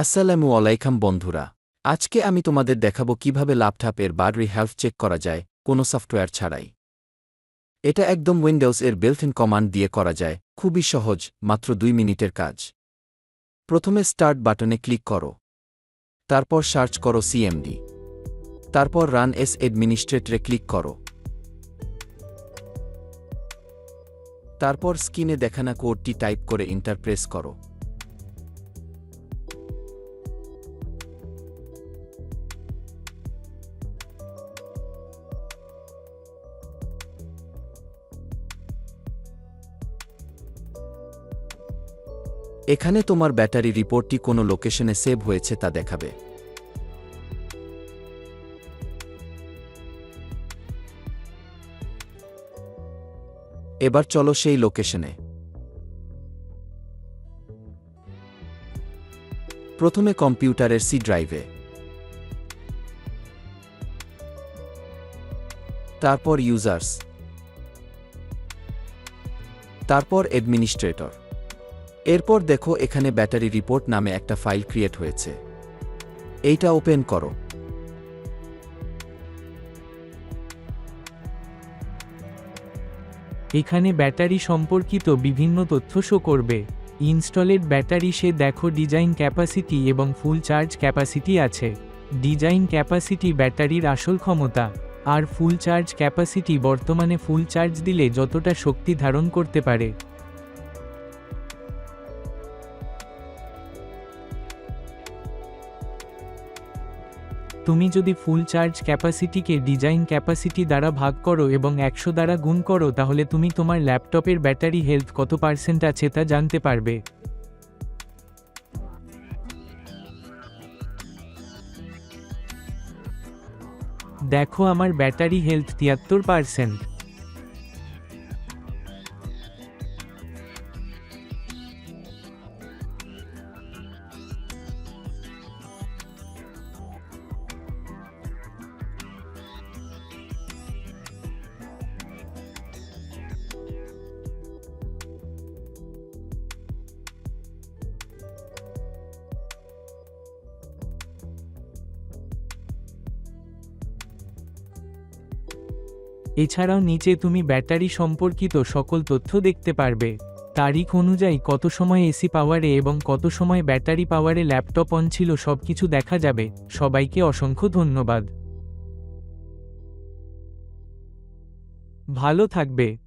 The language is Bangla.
আসসালামু আলাইকুম বন্ধুরা। আজকে আমি তোমাদের দেখাবো কীভাবে ল্যাপটপ এর ব্যাটারি হেলথ চেক করা যায়, কোনো সফটওয়্যার ছাড়াই। এটা একদম উইন্ডোজ এর বিল্ট ইন কমান্ড দিয়ে করা যায়, খুবই সহজ, মাত্র দুই মিনিটের কাজ। প্রথমে স্টার্ট বাটনে ক্লিক করো। তারপর সার্চ করো সিএমডি তারপর রান এস অ্যাডমিনিস্ট্রেটরে ক্লিক করো। তারপর স্ক্রিনে দেখানা কোডটি টাইপ করে ইন্টারপ্রেস করো। এখানে তোমার ব্যাটারি রিপোর্টটি কোনো লোকেশনে সেভ হয়েছে তা দেখাবে। এবার চলো সেই লোকেশনে। প্রথমে কম্পিউটারের সি ড্রাইভে। তারপর ইউজার্স। তারপর অ্যাডমিনিস্ট্রেটর। এরপর দেখো এখানে ব্যাটারি রিপোর্ট নামে একটা ফাইল ক্রিয়েট হয়েছে। এইটা ওপেন করো। এখানে ব্যাটারি সম্পর্কিত বিভিন্ন তথ্য শো করবে। ইনস্টলেড ব্যাটারি সে দেখো ডিজাইন ক্যাপাসিটি এবং ফুল চার্জ ক্যাপাসিটি আছে। ডিজাইন ক্যাপাসিটি ব্যাটারির আসল ক্ষমতা। আর ফুল চার্জ ক্যাপাসিটি বর্তমানে ফুল চার্জ দিলে যতটা শক্তি ধারণ করতে পারে। তুমি যদি ফুল চার্জ ক্যাপাসিটিকে ডিজাইন ক্যাপাসিটি দ্বারা ভাগ করো এবং একশো দ্বারা গুণ করো, তাহলে তুমি তোমার ল্যাপটপের ব্যাটারি হেলথ কত পার্সেন্ট আছে তা জানতে পারবে। দেখো আমার ব্যাটারি হেলথ তিয়াত্তর পার্সেন্ট এছাড়াও নিচে তুমি ব্যাটারি সম্পর্কিত সকল তথ্য দেখতে পারবে। তারিখ অনুযায়ী কত সময় এসি পাওয়ারে এবং কত সময় ব্যাটারি পাওয়ারে ল্যাপটপ অন ছিল সব কিছু দেখা যাবে। সবাইকে অসংখ্য ধন্যবাদ। ভালো থাকবে।